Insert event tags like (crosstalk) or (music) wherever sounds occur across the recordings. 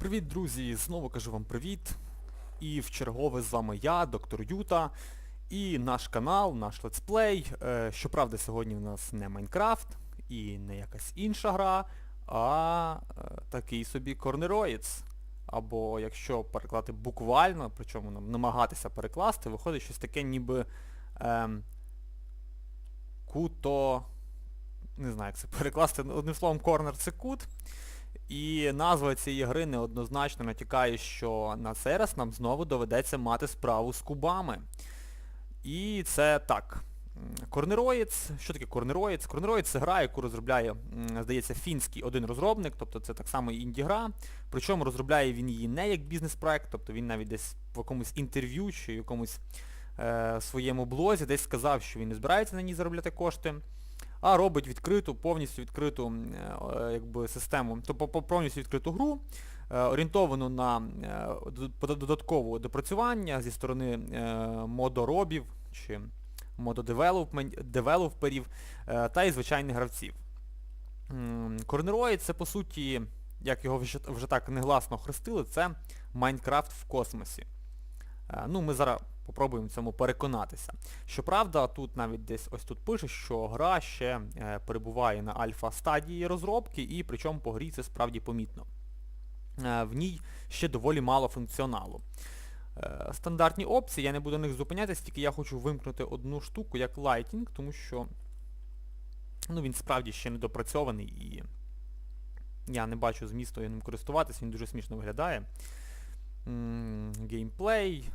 Привіт, друзі! Знову кажу вам привіт. І в чергове з вами я, доктор Юта, і наш канал, наш летсплей. Щоправда, сьогодні у нас не Майнкрафт і не якась інша гра, а е, такий собі Corneroids. Або якщо перекладати буквально, причому нам намагатися перекласти, виходить щось таке ніби ем, куто... Не знаю, як це (laughs) перекласти. Одним словом, корнер це кут. І назва цієї гри неоднозначно натякає, що на цей раз нам знову доведеться мати справу з кубами. І це так. Корнероїц. Що таке Корнероїц? Корнероїц це гра, яку розробляє, здається, фінський один розробник, тобто це так само інді-гра. Причому розробляє він її не як бізнес-проект, тобто він навіть десь в якомусь інтерв'ю чи якомусь е, своєму блозі десь сказав, що він не збирається на ній заробляти кошти а робить відкриту, повністю відкриту е, якби, систему, тобто повністю відкриту гру, е, орієнтовану на е, додаткове допрацювання зі сторони модоробів чи мододевелоперів та і звичайних гравців. Корнерой це по суті, як його вже, так негласно хрестили, це Майнкрафт в космосі. Ну, ми зараз попробуємо цьому переконатися. Щоправда, тут навіть десь ось тут пише, що гра ще е, перебуває на альфа-стадії розробки, і причому по грі це справді помітно. Е, В ній ще доволі мало функціоналу. Е, Стандартні опції, я не буду на них зупинятися, тільки я хочу вимкнути одну штуку як Lighting, тому що ну, він справді ще не допрацьований і я не бачу змісту ним користуватись, він дуже смішно виглядає. Геймплей.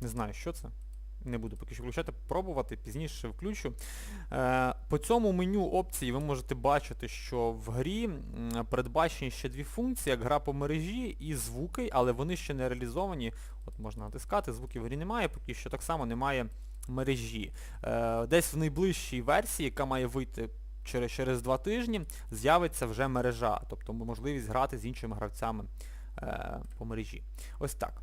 Не знаю, що це. Не буду поки що включати, пробувати, пізніше включу. Е, по цьому меню опції ви можете бачити, що в грі передбачені ще дві функції, як гра по мережі і звуки, але вони ще не реалізовані. От можна натискати, звуків в грі немає, поки що так само немає мережі. Е, десь в найближчій версії, яка має вийти через, через два тижні, з'явиться вже мережа, тобто можливість грати з іншими гравцями по мережі. Ось так.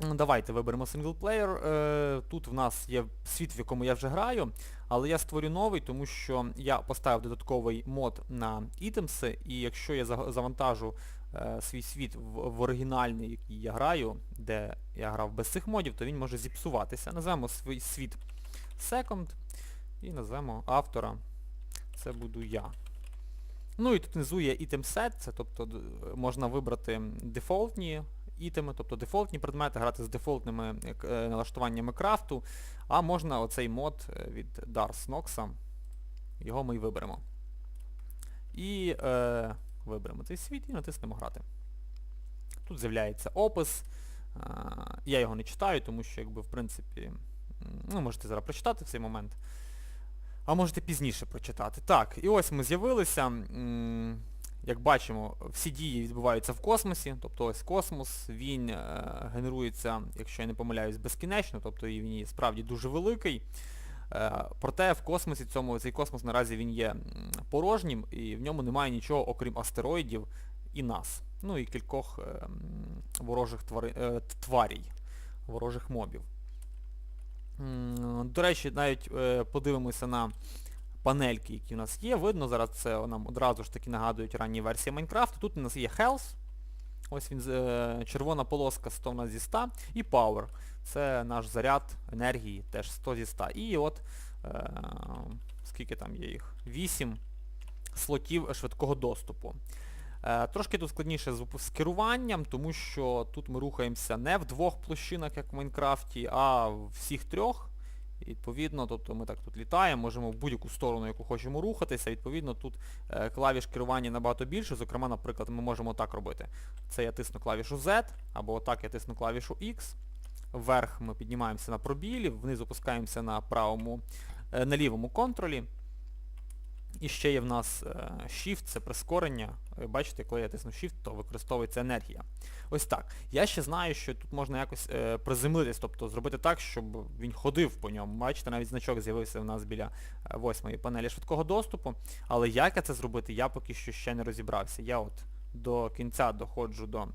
Ну, Давайте виберемо синглплеєр. Е, Тут в нас є світ, в якому я вже граю, але я створю новий, тому що я поставив додатковий мод на ітемси, і якщо я завантажу е, свій світ в оригінальний, який я граю, де я грав без цих модів, то він може зіпсуватися. Назвемо свій світ Second і назвемо автора. Це буду я. Ну і тут внизу є set, це тобто можна вибрати дефолтні ітеми, тобто дефолтні предмети, грати з дефолтними е, налаштуваннями крафту, а можна оцей мод е, від Dars Nox, його ми й виберемо. І е, виберемо цей світ і натиснемо грати. Тут з'являється опис. Е, я його не читаю, тому що якби в принципі, ну можете зараз прочитати в цей момент. А можете пізніше прочитати. Так, і ось ми з'явилися. Як бачимо, всі дії відбуваються в космосі, тобто ось космос, він е, генерується, якщо я не помиляюсь, безкінечно, тобто він є справді дуже великий. Е, проте в космосі цьому, цей космос наразі він є порожнім і в ньому немає нічого, окрім астероїдів і нас. Ну і кількох е, ворожих твари, тварій, ворожих мобів. До речі, навіть е, подивимося на панельки, які у нас є. Видно, зараз це нам одразу ж таки нагадують ранні версії Майнкрафту. Тут у нас є Health. Ось він, е, червона полоска 100 у нас зі 100. І Power. Це наш заряд енергії, теж 100 зі 100. І от, е, скільки там є їх? 8 слотів швидкого доступу. Е, Трошки тут складніше з, керуванням, тому що тут ми рухаємося не в двох площинах, як в Майнкрафті, а в всіх трьох. Відповідно, тобто ми так тут літаємо, можемо в будь-яку сторону, яку хочемо рухатися. Відповідно, тут е, клавіш керування набагато більше. Зокрема, наприклад, ми можемо так робити. Це я тисну клавішу Z, або отак я тисну клавішу X. Вверх ми піднімаємося на пробілі, вниз опускаємося на правому, е, на лівому контролі. І ще є в нас е, Shift, це прискорення. Бачите, коли я тисну Shift, то використовується енергія. Ось так. Я ще знаю, що тут можна якось е, приземлитись, тобто зробити так, щоб він ходив по ньому. Бачите, навіть значок з'явився у нас біля е, восьмої панелі швидкого доступу. Але як я це зробити, я поки що ще не розібрався. Я от до кінця доходжу до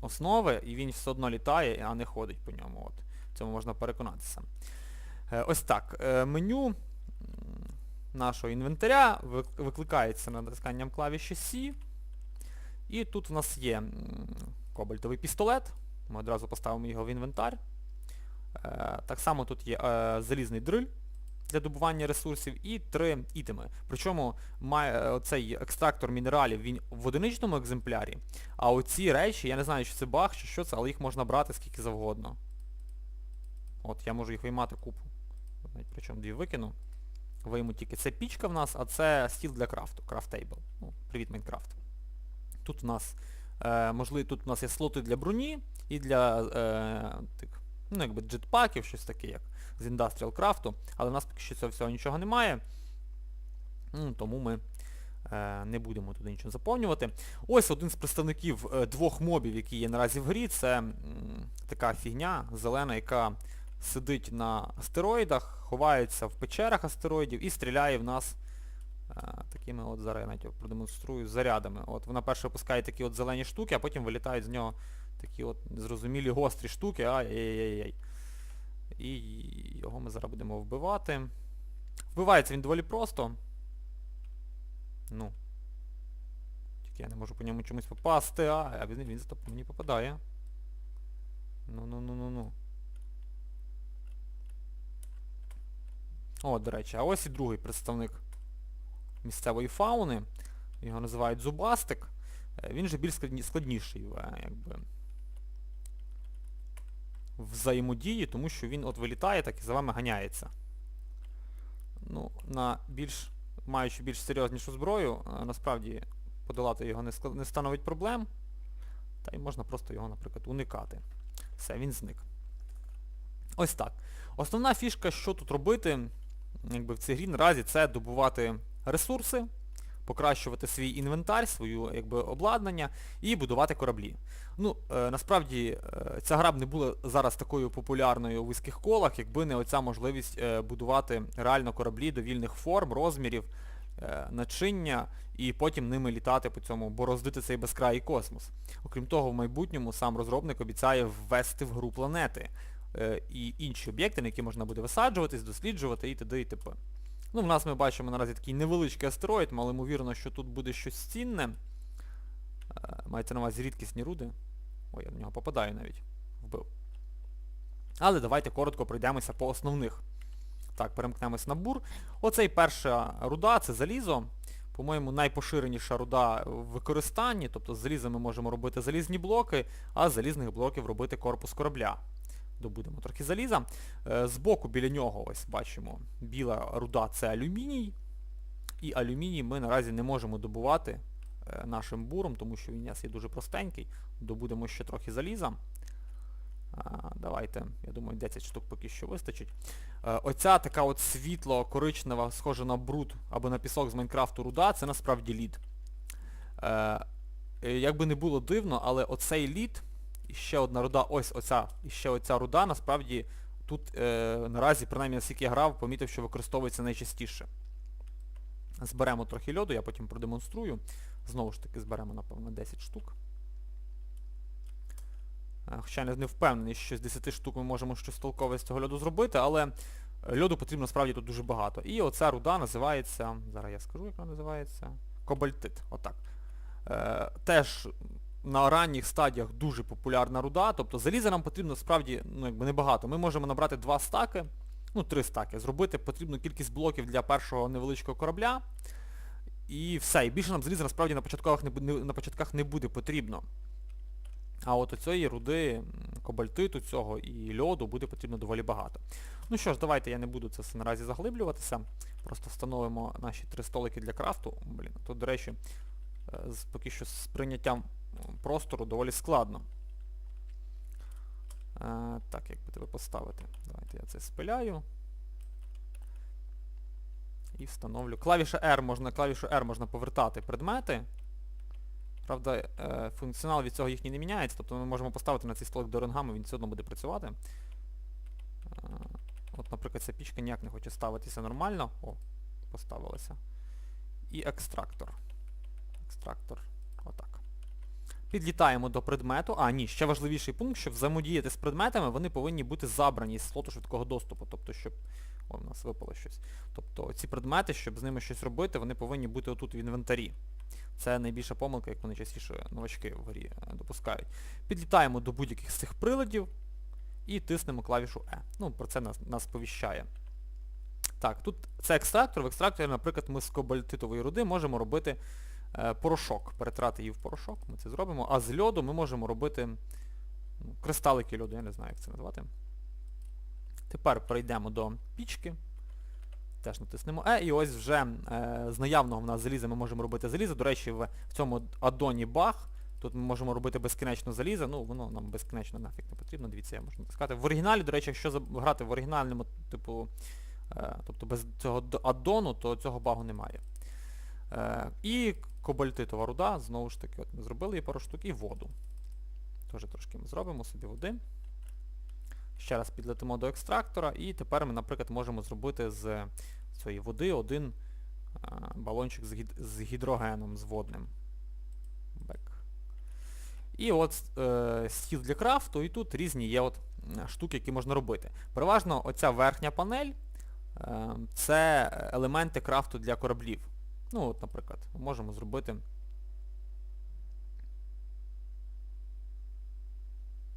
основи, і він все одно літає, а не ходить по ньому. От. В цьому можна переконатися. Ось так. Меню. Нашого інвентаря, викликається натисканням клавіші C. І тут в нас є кобальтовий пістолет. Ми одразу поставимо його в інвентар. Е, так само тут є е, залізний дриль для добування ресурсів і три ітеми. Причому має е, оцей екстрактор мінералів він в одиничному екземплярі, а оці речі, я не знаю, чи це баг, чи що це, але їх можна брати скільки завгодно. От, я можу їх виймати купу. Причому дві викину. Вийму тільки це пічка в нас, а це стіл для крафту, крафтейбл. Ну, привіт, Майнкрафт. Тут у нас е, можливо, тут у нас є слоти для броні і для е, тих, ну, якби джетпаків, щось таке, як з Industrial Craft, але в нас поки що цього всього нічого немає. Ну, тому ми е, не будемо туди нічого заповнювати. Ось один з представників е, двох мобів, які є наразі в грі, це м, така фігня зелена, яка сидить на астероїдах, ховається в печерах астероїдів і стріляє в нас е, такими от зараз я навіть продемонструю зарядами. От вона перше випускає такі от зелені штуки, а потім вилітають з нього такі от незрозумілі гострі штуки. Ай-яй-яй-яй. І його ми зараз будемо вбивати. Вбивається він доволі просто. Ну. Тільки я не можу по ньому чомусь попасти, а, а він, він зато по мені попадає. Ну-ну-ну-ну-ну. О, до речі, а ось і другий представник місцевої фауни. Його називають Зубастик. Е, Він же більш складніший е, якби, взаємодії, тому що він от вилітає, так і за вами ганяється. Ну, на більш, маючи більш серйознішу зброю, е, насправді подолати його не, склад- не становить проблем. Та й можна просто його, наприклад, уникати. Все, він зник. Ось так. Основна фішка, що тут робити, якби в цій грі наразі, це добувати ресурси, покращувати свій інвентар, свою якби, обладнання і будувати кораблі. Ну, е, насправді, е, ця гра б не була зараз такою популярною у вузьких колах, якби не оця можливість е, будувати реально кораблі довільних форм, розмірів, е, начиння і потім ними літати по цьому, бороздити цей безкрай космос. Окрім того, в майбутньому сам розробник обіцяє ввести в гру планети і інші об'єкти, на які можна буде висаджуватись, досліджувати і т.д. і т.п. Ну, в нас ми бачимо наразі такий невеличкий астероїд, але що тут буде щось цінне. Е, Мається на увазі рідкісні руди. Ой, я на нього попадаю навіть. Вбив. Але давайте коротко пройдемося по основних. Так, перемкнемось на бур. Оцей перша руда, це залізо. По-моєму, найпоширеніша руда в використанні, тобто з заліза ми можемо робити залізні блоки, а з залізних блоків робити корпус корабля. Добудемо трохи заліза. Е, Збоку біля нього ось бачимо біла руда це алюміній. І алюміній ми наразі не можемо добувати е, нашим буром, тому що він у нас є дуже простенький. Добудемо ще трохи заліза. Давайте, я думаю, 10 штук поки що вистачить. Е, оця така от світло-коричнева, схожа на бруд або на пісок з Майнкрафту руда, це насправді лід. Е, е, як би не було дивно, але оцей лід, і ще одна руда, ось оця, ще оця руда, насправді тут е, наразі, принаймні наскільки я грав, помітив, що використовується найчастіше. Зберемо трохи льоду, я потім продемонструю. Знову ж таки зберемо, напевно, 10 штук. Е, Хоча не не впевнений, що з 10 штук ми можемо щось толкове з цього льоду зробити, але льоду потрібно справді тут дуже багато. І оця руда називається, зараз я скажу, як вона називається, кобальтит. Отак. Е, теж на ранніх стадіях дуже популярна руда, тобто заліза нам потрібно справді ну, якби небагато. Ми можемо набрати два стаки, ну три стаки, зробити потрібну кількість блоків для першого невеличкого корабля. І все. І більше нам заліза насправді на початкових не, на початках не буде потрібно. А от оцієї руди, кобальтиту цього і льоду буде потрібно доволі багато. Ну що ж, давайте я не буду це все наразі заглиблюватися. Просто встановимо наші три столики для крафту. Блін, тут, до речі, е, з, поки що з прийняттям простору доволі складно. Е, так, як би тебе поставити? Давайте я це спиляю. І встановлю. Клавіша R можна, клавішу R можна повертати предмети. Правда, е, функціонал від цього їхній не міняється, тобто ми можемо поставити на цей столик до ренгами, він все одно буде працювати. Е, От, наприклад, ця пічка ніяк не хоче ставитися нормально. О, поставилася. І екстрактор. Екстрактор. Отак. Підлітаємо до предмету. А, ні, ще важливіший пункт, щоб взаємодіяти з предметами, вони повинні бути забрані з слоту швидкого доступу. Тобто, щоб О, в нас випало щось. Тобто ці предмети, щоб з ними щось робити, вони повинні бути отут в інвентарі. Це найбільша помилка, яку найчастіше новачки в грі е, допускають. Підлітаємо до будь-яких з цих приладів і тиснемо клавішу E. Ну, про це нас, нас сповіщає. Так, тут це екстрактор. В екстракторі, наприклад, ми з кобальтитової руди можемо робити порошок, перетрати її в порошок, ми це зробимо. А з льоду ми можемо робити ну, кристалики льоду, я не знаю, як це назвати. Тепер перейдемо до пічки. Теж натиснемо E, і ось вже е, з наявного в нас заліза ми можемо робити залізо. До речі, в, цьому аддоні баг. Тут ми можемо робити безкінечно залізо, ну воно нам безкінечно нафіг не потрібно, дивіться, я можу натискати. В оригіналі, до речі, якщо грати в оригінальному, типу, е, тобто без цього аддону, то цього багу немає. Е, і кобальтитова руда, знову ж таки, от ми зробили її пару штук, і воду. Теж трошки ми зробимо собі води. Ще раз підлетимо до екстрактора, і тепер ми, наприклад, можемо зробити з цієї води один е, балончик з, гід- з гідрогеном, з водним. Бек. І от е, стіл для крафту, і тут різні є от штуки, які можна робити. Переважно оця верхня панель е, це елементи крафту для кораблів. Ну от, наприклад, ми можемо зробити.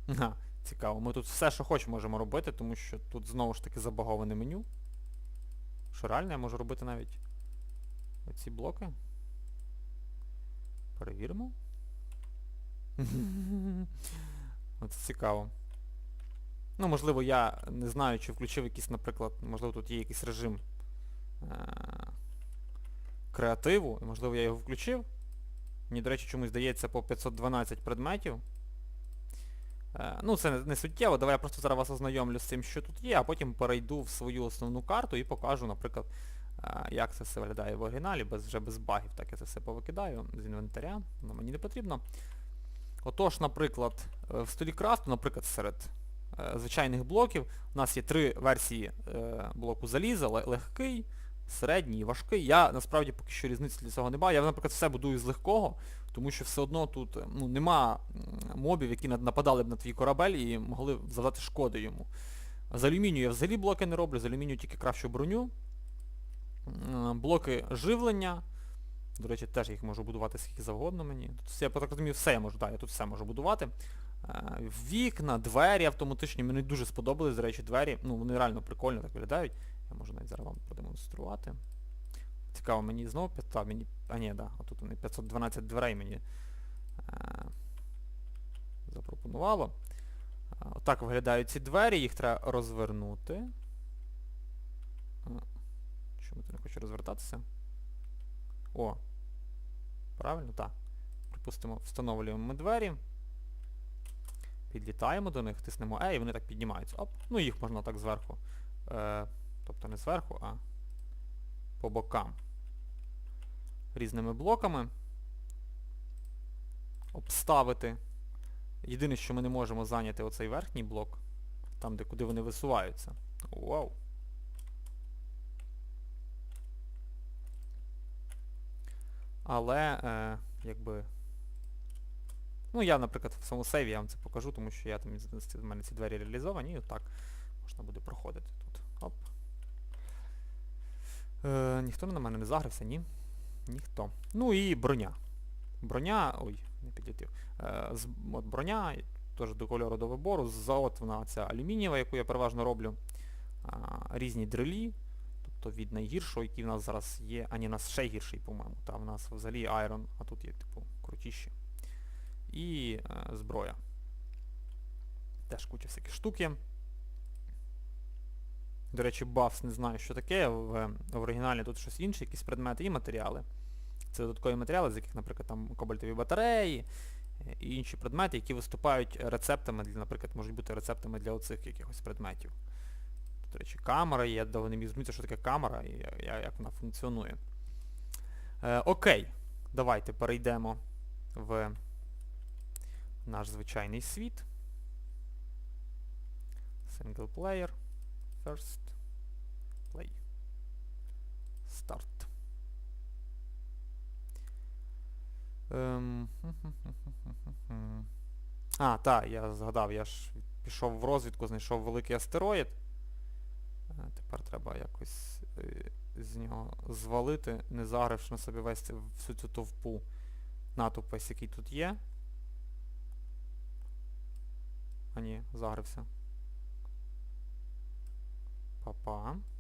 Ага, цікаво. Ми тут все, що хочемо, можемо робити, тому що тут знову ж таки забаговане меню. Що реально я можу робити навіть оці блоки. Перевіримо. (laughs) Оце цікаво. Ну, можливо, я не знаю, чи включив якийсь, наприклад, можливо, тут є якийсь режим е- креативу, можливо я його включив. Мені, до речі, чомусь здається по 512 предметів. Е, ну, це не, суттєво, давай я просто зараз вас ознайомлю з цим, що тут є, а потім перейду в свою основну карту і покажу, наприклад, е, як це все виглядає в оригіналі, без, вже без багів. Так я це все повикидаю з інвентаря, воно мені не потрібно. Отож, наприклад, е, в столі крафту, наприклад, серед звичайних блоків, у нас є три версії блоку заліза, легкий, середній і важкий. Я насправді поки що різниці для цього не бачу. Я, наприклад, все будую з легкого, тому що все одно тут е, ну, нема мобів, які нападали б на твій корабель і могли б завдати шкоди йому. З алюмінію я взагалі блоки не роблю, з алюмінію тільки кращу броню. Блоки живлення. До речі, теж їх можу будувати скільки завгодно мені. Тут я так розумію, все я можу, так, я тут все можу будувати. Е, Вікна, двері автоматичні, мені дуже сподобались, до речі, двері. Ну, вони реально прикольно так виглядають. Я можу навіть зараз вам продемонструвати. Цікаво, мені знову 500, а, мені... А ні, да, отут вони 512 дверей мені е, запропонувало. Е, Отак виглядають ці двері, їх треба розвернути. Е, Чому ти не хоче розвертатися? О. Правильно? Так. Припустимо, встановлюємо ми двері. Підлітаємо до них, тиснемо E і вони так піднімаються. Оп. Ну їх можна так зверху. Е, тобто не зверху, а по бокам. Різними блоками. Обставити. Єдине, що ми не можемо зайняти оцей верхній блок, там, де куди вони висуваються. Вау. Але, е, якби... Ну я, наприклад, в самому сейві я вам це покажу, тому що я там в мене ці двері реалізовані, і отак можна буде проходити тут. Оп. Е, ніхто на мене не загрився, ні? Ніхто. Ну і броня. Броня... Ой, не підлетів. Е, з, от броня, теж до кольору до вибору. Заот вона ця алюмінієва, яку я переважно роблю. А, різні дрелі. Тобто від найгіршого, який в нас зараз є. А ні, у нас ще гірший, по-моєму. Та в нас взагалі Iron, а тут є, типу, крутіші. І е, зброя. Теж куча всяких штуки. До речі, бафс не знаю, що таке. В, в оригіналі тут щось інше, якісь предмети і матеріали. Це додаткові матеріали, з яких, наприклад, там кобальтові батареї і інші предмети, які виступають рецептами, для, наприклад, можуть бути рецептами для оцих якихось предметів. Тут, до речі, камера я довго не міг що таке камера і як вона функціонує. Е, окей, давайте перейдемо в наш звичайний світ. Single player. First. Start. Ем. (laughs) А, так, я згадав, я ж пішов в розвідку, знайшов великий астероїд. Е, Тепер треба якось е, з нього звалити, не загривши на собі весь всю цю товпу натовп який тут є. А ні, загрився. Папа. Який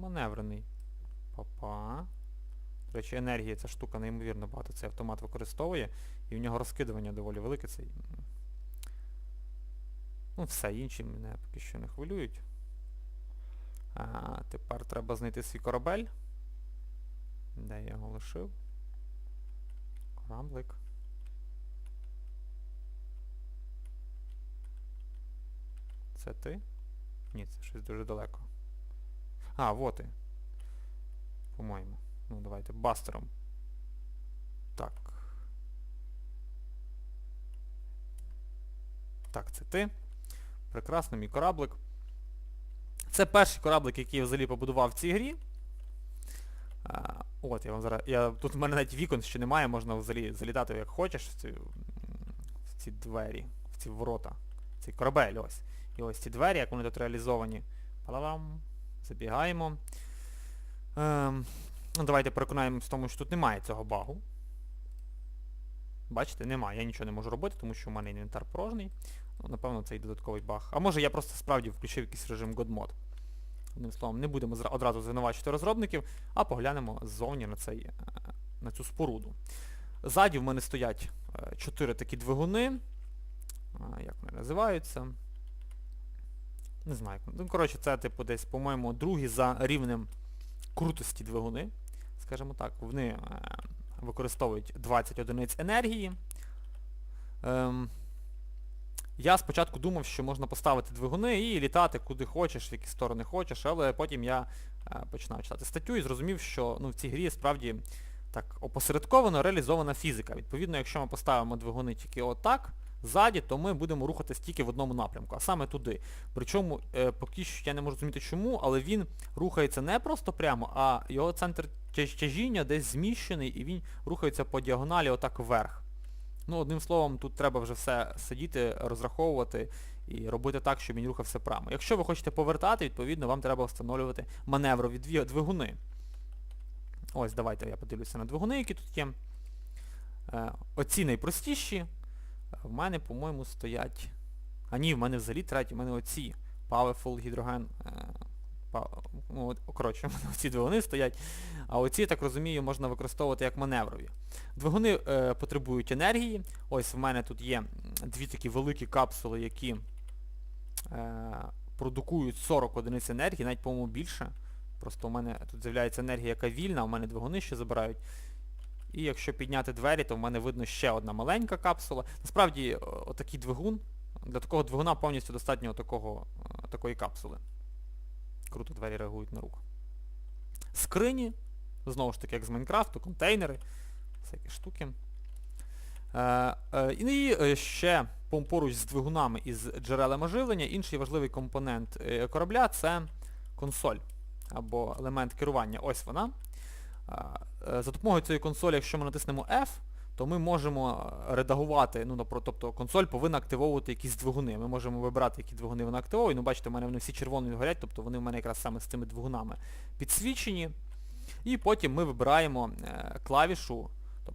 маневрений. Папа. До речі, енергії ця штука неймовірно багато цей автомат використовує, і в нього розкидування доволі велике. Цей. Ну, все, інші мене поки що не хвилюють. А, тепер треба знайти свій корабель. Де я його лишив? Кораблик. Це ти? Ні, це щось дуже далеко. А, вот ти. По-моєму. Ну, давайте, бастером. Так. Так, це ти. Прекрасно, мій кораблик. Це перший кораблик, який я взагалі побудував в цій грі. А, от, я вам зараз... Я, тут в мене навіть вікон ще немає, можна взагалі залітати як хочеш в ці, в ці двері, в ці ворота. Цей корабель ось. І ось ці двері, як вони тут реалізовані. Палалам. Забігаємо. Ем, ну, давайте переконаємось в тому, що тут немає цього багу. Бачите, немає. Я нічого не можу робити, тому що в мене інвентар порожній. Ну, напевно, це і додатковий баг. А може я просто справді включив якийсь режим godmod. Одним словом, не будемо одразу звинувачувати розробників, а поглянемо ззовні на, цей, е, на цю споруду. Ззаді в мене стоять е, чотири такі двигуни. Як вони називаються? Не знаю. Ну, коротше, це типу десь, по-моєму, другі за рівнем крутості двигуни. Скажімо так, вони е, використовують 20 одиниць енергії. Ем, я спочатку думав, що можна поставити двигуни і літати куди хочеш, в які сторони хочеш, але потім я е, починав читати статтю і зрозумів, що ну, в цій грі справді так опосередковано реалізована фізика. Відповідно, якщо ми поставимо двигуни тільки отак, ззаді, то ми будемо рухатись тільки в одному напрямку, а саме туди. Причому е, поки що я не можу зрозуміти чому, але він рухається не просто прямо, а його центр тяжіння десь зміщений і він рухається по діагоналі отак вверх. Ну, одним словом, тут треба вже все сидіти, розраховувати і робити так, щоб він рухався прямо. Якщо ви хочете повертати, відповідно, вам треба встановлювати маневрові двигуни. Ось, давайте я подивлюся на двигуни, які тут є. Е, оці найпростіші. В мене, по-моєму, стоять... А ні, в мене взагалі треті, в мене оці. Powerful Hydrogen. е, ну, от, коротше, (laughs) в двигуни стоять. А оці, так розумію, можна використовувати як маневрові. Двигуни е, потребують енергії. Ось в мене тут є дві такі великі капсули, які е, продукують 40 одиниць енергії, навіть, по-моєму, більше. Просто у мене тут з'являється енергія, яка вільна, у мене двигуни ще забирають. І якщо підняти двері, то в мене видно ще одна маленька капсула. Насправді, отакий двигун, для такого двигуна повністю достатньо такого, е, такої капсули. Круто двері реагують на рух. Скрині, знову ж таки, як з Майнкрафту, контейнери, всякі штуки. Е, е, і е, ще поруч з двигунами і з джерелами живлення, інший важливий компонент е, корабля це консоль або елемент керування. Ось вона. Е, За допомогою цієї консолі, якщо ми натиснемо F, то ми можемо е, редагувати, ну, тобто консоль повинна активовувати якісь двигуни. Ми можемо вибирати, які двигуни вона активовує. Ну, бачите, в мене вони всі червоні горять, тобто вони в мене якраз саме з цими двигунами підсвічені. І потім ми вибираємо е, клавішу,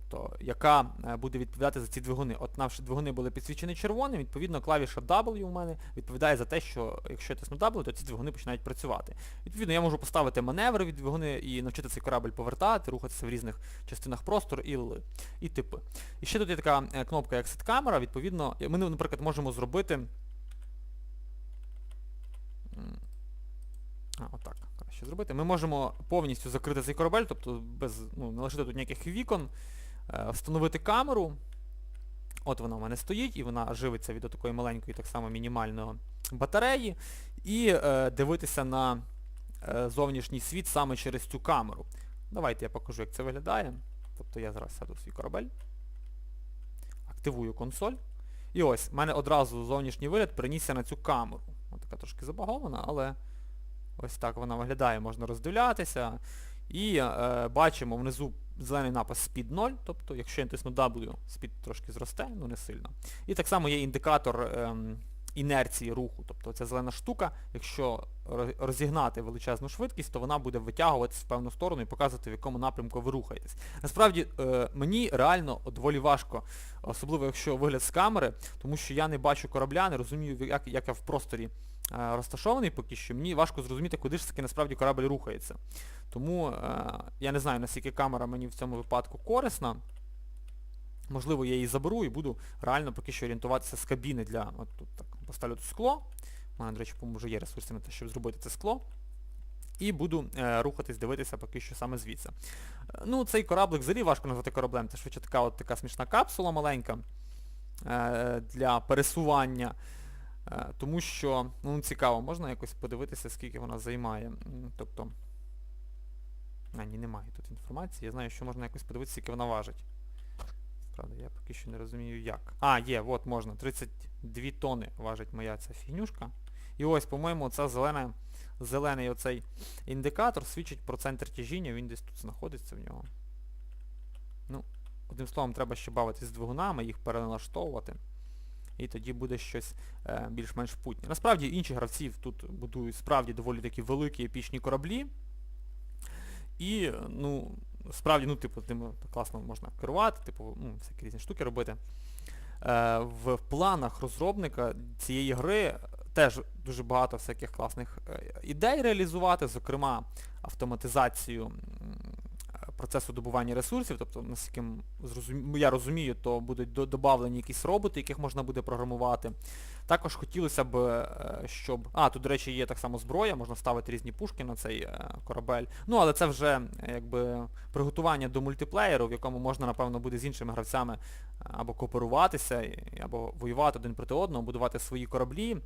тобто, яка е, буде відповідати за ці двигуни. От наші двигуни були підсвічені червоним, відповідно клавіша W у мене відповідає за те, що якщо я тисну W, то ці двигуни починають працювати. Відповідно, я можу поставити маневри від двигуни і навчити цей корабль повертати, рухатися в різних частинах простору і, і типи. І ще тут є така е, кнопка Exit Camera, відповідно, ми, наприклад, можемо зробити... А, отак краще зробити. Ми можемо повністю закрити цей корабель, тобто без, ну, не лишити тут ніяких вікон, встановити камеру. От вона в мене стоїть, і вона живиться від такої маленької, так само мінімальної батареї. І е, дивитися на е, зовнішній світ саме через цю камеру. Давайте я покажу, як це виглядає. Тобто я зараз сяду в свій корабель. Активую консоль. І ось, в мене одразу зовнішній вигляд перенісся на цю камеру. Ось така трошки забагована, але ось так вона виглядає, можна роздивлятися. І е, бачимо внизу зелений напис Speed 0, тобто якщо я натисну W, Speed трошки зросте, ну не сильно. І так само є індикатор ем, інерції руху. Тобто ця зелена штука, якщо розігнати величезну швидкість, то вона буде витягуватись в певну сторону і показувати, в якому напрямку ви рухаєтесь. Насправді, е, мені реально доволі важко, особливо якщо вигляд з камери, тому що я не бачу корабля, не розумію, як, як я в просторі е, розташований поки що, мені важко зрозуміти, куди ж таки насправді корабль рухається. Тому е, я не знаю, наскільки камера мені в цьому випадку корисна. Можливо, я її заберу і буду реально поки що орієнтуватися з кабіни для... От тут так, поставлю тут скло. У мене, до речі, по-моєму, вже є ресурси на те, щоб зробити це скло. І буду е, рухатись, дивитися поки що саме звідси. Е, ну, цей кораблик взагалі важко назвати кораблем. Це швидше така от така смішна капсула маленька е, для пересування. Е, тому що, ну цікаво, можна якось подивитися, скільки вона займає. Тобто... А, ні, немає тут інформації. Я знаю, що можна якось подивитися, скільки вона важить. Правда, я поки що не розумію як. А, є, от можна. 32 тони важить моя ця фігнюшка. І ось, по-моєму, ця зелена, зелений оцей індикатор свідчить про центр тяжіння, він десь тут знаходиться в нього. Ну, одним словом, треба ще бавитись з двигунами, їх переналаштовувати. І тоді буде щось е, більш-менш путнє. Насправді інші гравці тут будують справді доволі такі великі епічні кораблі. І, ну, справді, ну, типу, ними класно можна керувати, типу, ну, всякі різні штуки робити. Е, в планах розробника цієї гри теж дуже багато всяких класних е, ідей реалізувати, зокрема автоматизацію е, процесу добування ресурсів, тобто, наскільки м- я розумію, то будуть додавлені якісь роботи, яких можна буде програмувати. Також хотілося б, е, щоб... А, тут, до речі, є так само зброя, можна ставити різні пушки на цей корабель. Ну, але це вже якби приготування до мультиплеєру, в якому можна, напевно, буде з іншими гравцями або кооперуватися, або воювати один проти одного, будувати свої кораблі,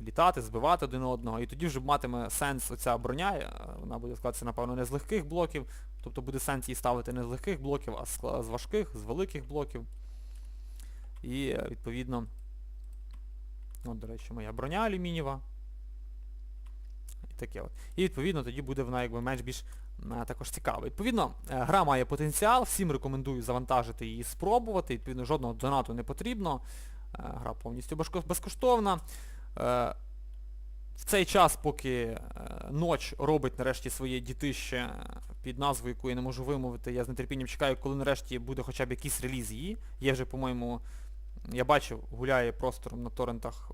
літати, збивати один одного. І тоді вже матиме сенс оця броня, е, вона буде складатися, напевно, не з легких блоків, тобто буде сенс її ставити не з легких блоків, а з важких, з великих блоків. І, е, відповідно, От, до речі, моя броня алюмінієва. І таке от. І відповідно тоді буде вона якби менш більш е, також цікава. Відповідно, гра має потенціал, всім рекомендую завантажити її, спробувати. Відповідно, жодного донату не потрібно. Гра повністю безкоштовна. Е, В цей час, поки е, ноч робить нарешті своє дітище е, під назвою, яку я не можу вимовити, я з нетерпінням чекаю, коли нарешті буде хоча б якийсь реліз її. Є вже, по-моєму, я бачив, гуляє простором на торрентах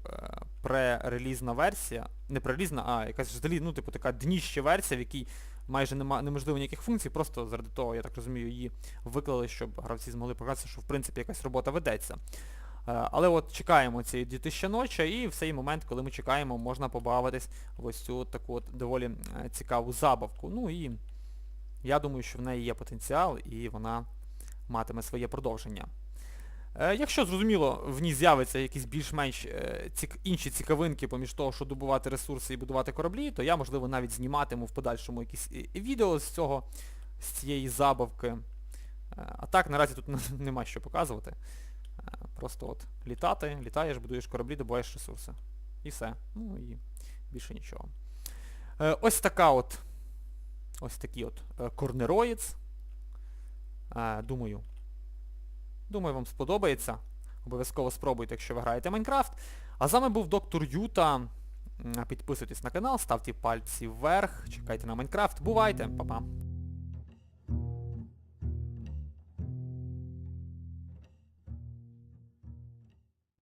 пререлізна версія. Не пререлізна, а якась взагалі, ну, типу, така дніща версія, в якій майже нема, неможливо ніяких функцій, просто заради того, я так розумію, її виклали, щоб гравці змогли показати, що в принципі якась робота ведеться. Е, але от чекаємо цієї 2000 ночі і в цей момент, коли ми чекаємо, можна побавитись в ось цю таку от доволі е, цікаву забавку. Ну і я думаю, що в неї є потенціал і вона матиме своє продовження. Е, Якщо, зрозуміло, в ній з'явиться якісь більш-менш цік... інші цікавинки поміж того, що добувати ресурси і будувати кораблі, то я, можливо, навіть зніматиму в подальшому якісь відео з цього, з цієї забавки. А так, наразі тут (laughs) нема що показувати. Просто от літати, літаєш, будуєш кораблі, добуваєш ресурси. І все. Ну і більше нічого. Е, Ось така от. Ось такий от е, корнероїц. Е, Думаю, Думаю, вам сподобається. Обов'язково спробуйте, якщо ви граєте Майнкрафт. А з вами був доктор Юта. Підписуйтесь на канал, ставте пальці вверх, чекайте на Майнкрафт. Бувайте, па-па.